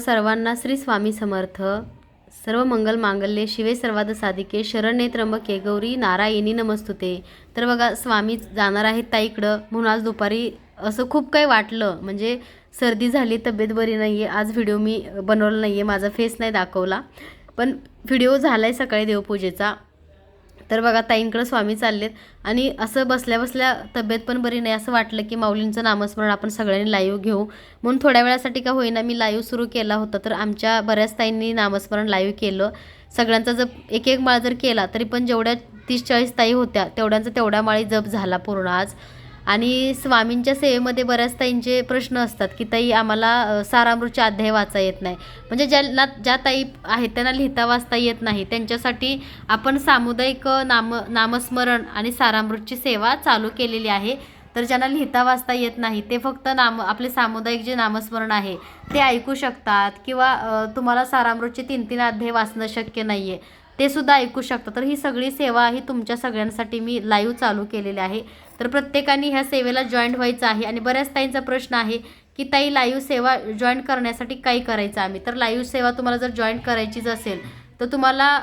सर्वांना श्री स्वामी समर्थ. सर्व मंगल मांगल्ये शिवे सर्वाद साधिके शरण्ये त्र्यंबके गौरी नारायणी नमस्तुते. तर बघा स्वामी जाणार आहेत ताईकडं म्हणून आज दुपारी असं खूप काही वाटलं. म्हणजे सर्दी झाली तब्येत बरी नाही आहे आज व्हिडिओ मी बनवला नाही आहे माझा फेस नाही दाखवला. पण व्हिडिओ झाला आहे सकाळी देवपूजेचा. तर बघा ताईंकडं स्वामी चाललेत. आणि असं बसल्या बसल्या तब्येत पण बरी नाही. असं वाटलं की माऊलींचं नामस्मरण आपण सगळ्यांनी लाईव्ह घेऊ. म्हणून थोड्या वेळासाठी का होईना मी लाईव्ह सुरू केला होता. तर आमच्या बऱ्याच ताईंनी नामस्मरण लाईव्ह केलं. सगळ्यांचा जप एक एक माळ जर केला तरी पण जेवढ्या तीस चाळीस ताई होत्या तेवढ्यांचा तेवढ्या माळी जप झाला पूर्ण आज. आणि स्वामींच्या सेवेमध्ये बऱ्याच ताईंचे प्रश्न असतात की ताई आम्हाला सारामृतचे अध्याय वाचा येत नाही. म्हणजे ज्यांना ज्या ताई आहेत त्यांना लिहिता वाचता येत नाही. त्यांच्यासाठी आपण सामुदायिक नाम नामस्मरण आणि सारामृतची सेवा चालू केलेली आहे. तर ज्यांना लिहिता वाचता येत नाही ते फक्त नाम आपले सामुदायिक जे नामस्मरण आहे ते ऐकू शकतात किंवा तुम्हाला सारामृतचे तीन तीन अध्याय वाचणं शक्य नाही आहे ते सुद्धा ऐकू शकता. तर ही सगळी सेवा ही तुमच्या सगळ्यांसाठी मी लाईव्ह चालू केलेली आहे. तर प्रत्येकाने ह्या सेवेला जॉईंट व्हायचं आहे. आणि बऱ्याच ताईंचा प्रश्न आहे की ताई लाईव्ह सेवा जॉईन करण्यासाठी काय करायचं आम्ही? तर लाईव्ह सेवा तुम्हाला जर जॉईन करायचीच असेल तर तुम्हाला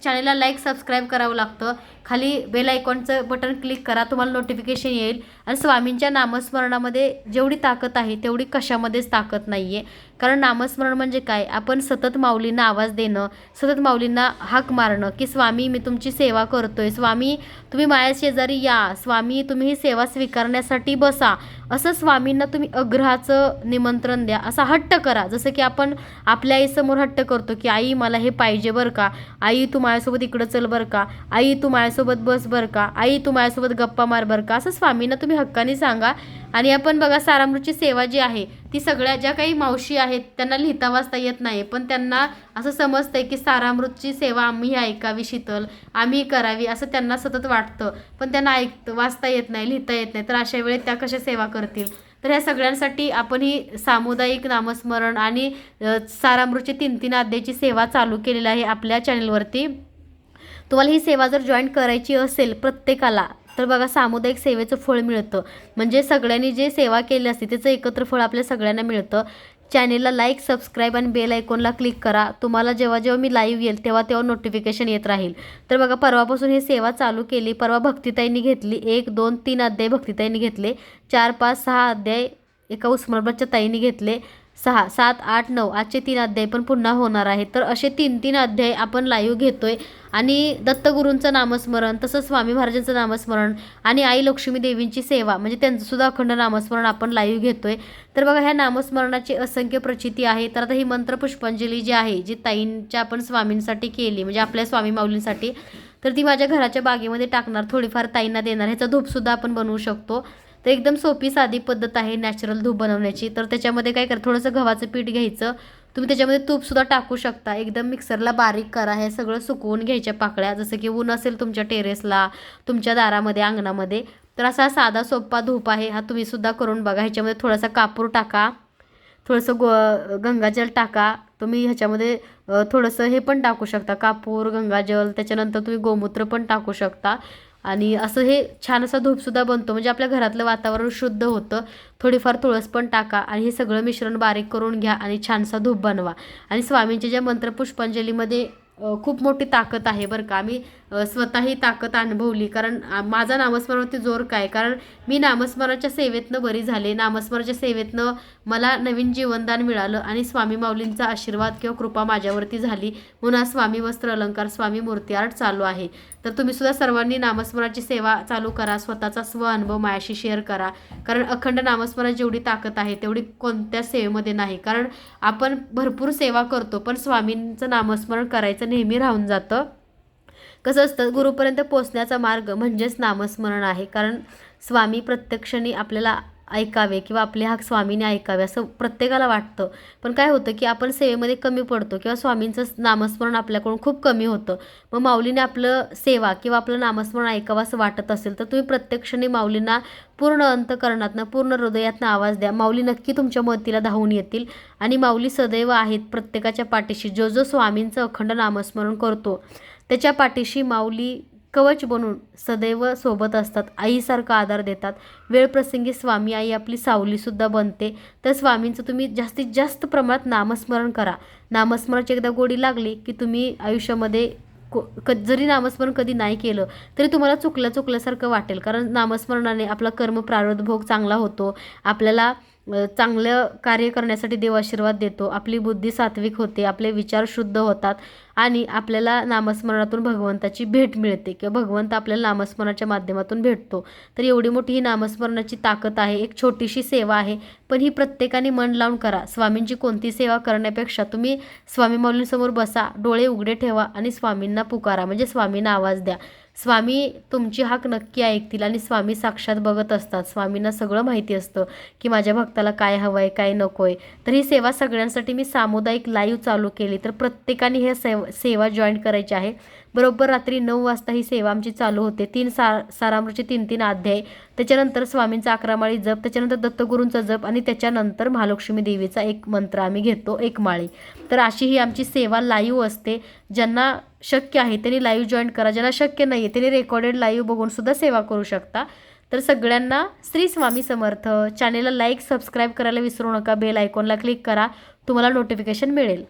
चॅनलला लाईक सबस्क्राईब करावं लागतं. खाली बेल आयकॉनचं बटन क्लिक करा तुम्हाला नोटिफिकेशन येईल. आणि स्वामींच्या नामस्मरणामध्ये जेवढी ताकद आहे तेवढी कशामध्येच ताकद नाही आहे कारण नामस्मरण म्हणजे काय? आपण सतत माऊलींना आवाज देणं सतत माऊलींना हाक मारणं की स्वामी मी तुमची सेवा करतोय. स्वामी तुम्ही माझ्या शेजारी या. स्वामी तुम्ही ही सेवा स्वीकारण्यासाठी बसा. असं स्वामींना तुम्ही अग्रहाचं निमंत्रण द्या. असा हट्ट करा. जसं की आपण आपल्या आईसमोर हट्ट करतो की आई मला हे पाहिजे बरं का? आई तू माझ्यासोबत इकडं चल बरं का? आई तू माझ्यासोबत बस बरं का? आई तू माझ्यासोबत गप्पा मार बरं का? असं स्वामींना तुम्ही हक्काने सांगा. आणि आपण बघा सारामृतची सेवा जी आहे ती सगळ्या ज्या काही मावशी आहेत आहेत त्यांना लिहिता वाचता येत नाही. पण त्यांना असं समजतंय की सारामृतची सेवा आम्ही ऐकावी शीतल आम्ही करावी असं त्यांना सतत वाटतं. पण त्यांना ऐक वाचता येत नाही लिहिता येत नाही. तर अशा वेळेत त्या कशा सेवा करतील? तर ह्या सगळ्यांसाठी आपण ही सामुदायिक नामस्मरण आणि सारामृतची तीन तीन आद्याची सेवा चालू केलेली आहे आपल्या चॅनलवरती. तुम्हाला ही सेवा जर जॉईन करायची असेल प्रत्येकाला तर बघा सामुदायिक सेवेचं फळ मिळतं. म्हणजे सगळ्यांनी जे सेवा केली असते त्याचं एकत्र फळ आपल्या सगळ्यांना मिळतं. चॅनेलला लाईक सबस्क्राईब आणि बेल आयकॉनला क्लिक करा. तुम्हाला जेव्हा जेव्हा मी लाईव्ह येईल तेव्हा तेव्हा नोटिफिकेशन येत राहील. तर बघा परवापासून ही सेवा चालू केली. परवा भक्तिताईंनी घेतली. एक दोन तीन अध्याय भक्तिताईंनी घेतले. चार पाच सहा अध्याय एका उस्मानाबादच्या ताईंनी घेतले. सहा सात आठ नऊ आजचे तीन अध्याय पण पुन्हा होणार आहेत. तर असे तीन तीन अध्याय आपण लाईव्ह घेतोय. आणि दत्तगुरूंचं नामस्मरण तसंच स्वामी महाराजांचं नामस्मरण आणि आई लक्ष्मी देवींची सेवा म्हणजे त्यांचंसुद्धा अखंड नामस्मरण आपण लाईव्ह घेतोय. तर बघा ह्या नामस्मरणाची असंख्य प्रचिती आहे. तर आता ही मंत्र पुष्पांजली जी आहे जी ताईंच्या आपण स्वामींसाठी केली म्हणजे आपल्या स्वामी माऊलींसाठी तर ती माझ्या घराच्या बागेमध्ये टाकणार थोडीफार ताईंना देणार. ह्याचा धूपसुद्धा आपण बनवू शकतो. तर एकदम सोपी साधी पद्धत आहे नॅचरल धूप बनवण्याची. तर त्याच्यामध्ये काय करा थोडंसं गव्हाचं पीठ घ्यायचं. तुम्ही त्याच्यामध्ये तूपसुद्धा टाकू शकता. एकदम मिक्सरला बारीक करा. हे सगळं सुकवून घ्यायच्या पाकळ्या. जसं की ऊन असेल तुमच्या टेरेसला तुमच्या दारामध्ये अंगणामध्ये तर असा साधा सोपा धूप आहे. हा तुम्हीसुद्धा करून बघा. ह्याच्यामध्ये थोडासा कापूर टाका. थोडंसं गो गंगाजल टाका. तुम्ही ह्याच्यामध्ये थोडंसं हे पण टाकू शकता. कापूर गंगाजल त्याच्यानंतर तुम्ही गोमूत्र पण टाकू शकता. आणि असं हे छान असा धूपसुद्धा बनतो. म्हणजे आपल्या घरातलं वातावरण शुद्ध होतं. थोडीफार तुळस पण टाका आणि हे सगळं मिश्रण बारीक करून घ्या आणि छानसा धूप बनवा. आणि स्वामींच्या ज्या मंत्र पुष्पांजलीमध्ये खूप मोठी ताकद आहे बरं का. आम्ही स्वतःही स्वतः ही ताकद अनुभवली. कारण माझा नामस्मरणावरती जोर काय? कारण मी नामस्मरणाच्या सेवेतनं बरी झाले. नामस्मरणाच्या सेवेतनं मला नवीन जीवनदान मिळालं आणि स्वामी माऊलींचा आशीर्वाद किंवा कृपा माझ्यावरती झाली. म्हणून आज स्वामी वस्त्र अलंकार स्वामी मूर्ती आर्ट चालू आहे. तर तुम्ही सुद्धा सर्वांनी नामस्मरणाची सेवा चालू करा. स्वतःचा स्व अनुभव माझ्याशी शेअर करा. कारण अखंड नामस्मरण जेवढी ताकद आहे तेवढी कोणत्या सेवेमध्ये नाही. कारण आपण भरपूर सेवा करतो पण स्वामींचं नामस्मरण करायचं नेहमी राहून जातं. कसं असतं गुरुपर्यंत पोचण्याचा मार्ग म्हणजेच नामस्मरण आहे. कारण स्वामी प्रत्यक्षाने आपल्याला ऐकावे किंवा आपले हाक स्वामीने ऐकावे असं प्रत्येकाला वाटतं. पण काय होतं की आपण सेवेमध्ये कमी पडतो किंवा स्वामींचं नामस्मरण आपल्याकडून खूप कमी होतं. मग माऊलीने आपलं सेवा किंवा आपलं नामस्मरण ऐकावं असं वाटत असेल तर तुम्ही प्रत्यक्षाने माऊलींना पूर्ण अंतकरणातनं पूर्ण हृदयातनं आवाज द्या. माऊली नक्की तुमच्या मतीला धावून येतील आणि माऊली सदैव आहेत प्रत्येकाच्या पाठीशी. जो जो स्वामींचं अखंड नामस्मरण करतो त्याच्या पाठीशी माऊली कवच बनून सदैव सोबत असतात. आईसारखा आधार देतात. वेळप्रसंगी स्वामी आई आपली सावलीसुद्धा बनते. तर स्वामींचं तुम्ही जास्तीत जास्त प्रमाणात नामस्मरण करा. नामस्मरणाची एकदा गोडी लागली की तुम्ही आयुष्यामध्ये को क जरी नामस्मरण कधी नाही केलं तरी तुम्हाला चुकल्या चुकल्यासारखं वाटेल. कारण नामस्मरणाने आपला कर्म प्रारब्ध भोग चांगला होतो. आपल्याला चांगलं कार्य करण्यासाठी देव आशीर्वाद देतो. आपली बुद्धी सात्विक होते आपले विचार शुद्ध होतात आणि आपल्याला नामस्मरणातून भगवंताची भेट मिळते किंवा भगवंत आपल्याला नामस्मरणाच्या माध्यमातून भेटतो. तर एवढी मोठी ही नामस्मरणाची ताकद आहे एक छोटीशी सेवा आहे पण ही प्रत्येकाने मन लावून करा. स्वामींची कोणती सेवा करण्यापेक्षा तुम्ही स्वामी माऊलींसमोर बसा डोळे उघडे ठेवा आणि स्वामींना पुकारा. म्हणजे स्वामींना आवाज द्या. स्वामी तुमची हाक नक्की ऐकतील आणि स्वामी साक्षात बघत असतात. स्वामींना सगळं माहिती असतं की माझ्या भक्ताला काय हवं आहे काय नको आहे तर ही सेवा सगळ्यांसाठी मी सामुदायिक लाईव्ह चालू केली. तर प्रत्येकाने हे सेव सेवा जॉईन करायची आहे. बरोबर रात्री नऊ वाजता ही सेवा आमची चालू होते. तीन सार सारामृतचे तीन तीन अध्याय. त्याच्यानंतर स्वामींचा अकरामाळी जप त्याच्यानंतर दत्तगुरूंचा जप आणि त्याच्यानंतर महालक्ष्मी देवीचा एक मंत्र आम्ही घेतो एक माळी. तर अशी ही आमची सेवा लाईव्ह असते. ज्यांना शक्य आहे त्यांनी लाईव्ह जॉईन करा. ज्यांना शक्य नाही आहे त्यांनी रेकॉर्डेड लाईव्ह बघून सुद्धा सेवा करू शकता. तर सगळ्यांना श्री स्वामी समर्थ. चॅनेलला लाईक सबस्क्राईब करायला विसरू नका. बेल आयकॉनला क्लिक करा. तुम्हाला नोटिफिकेशन मिळेल.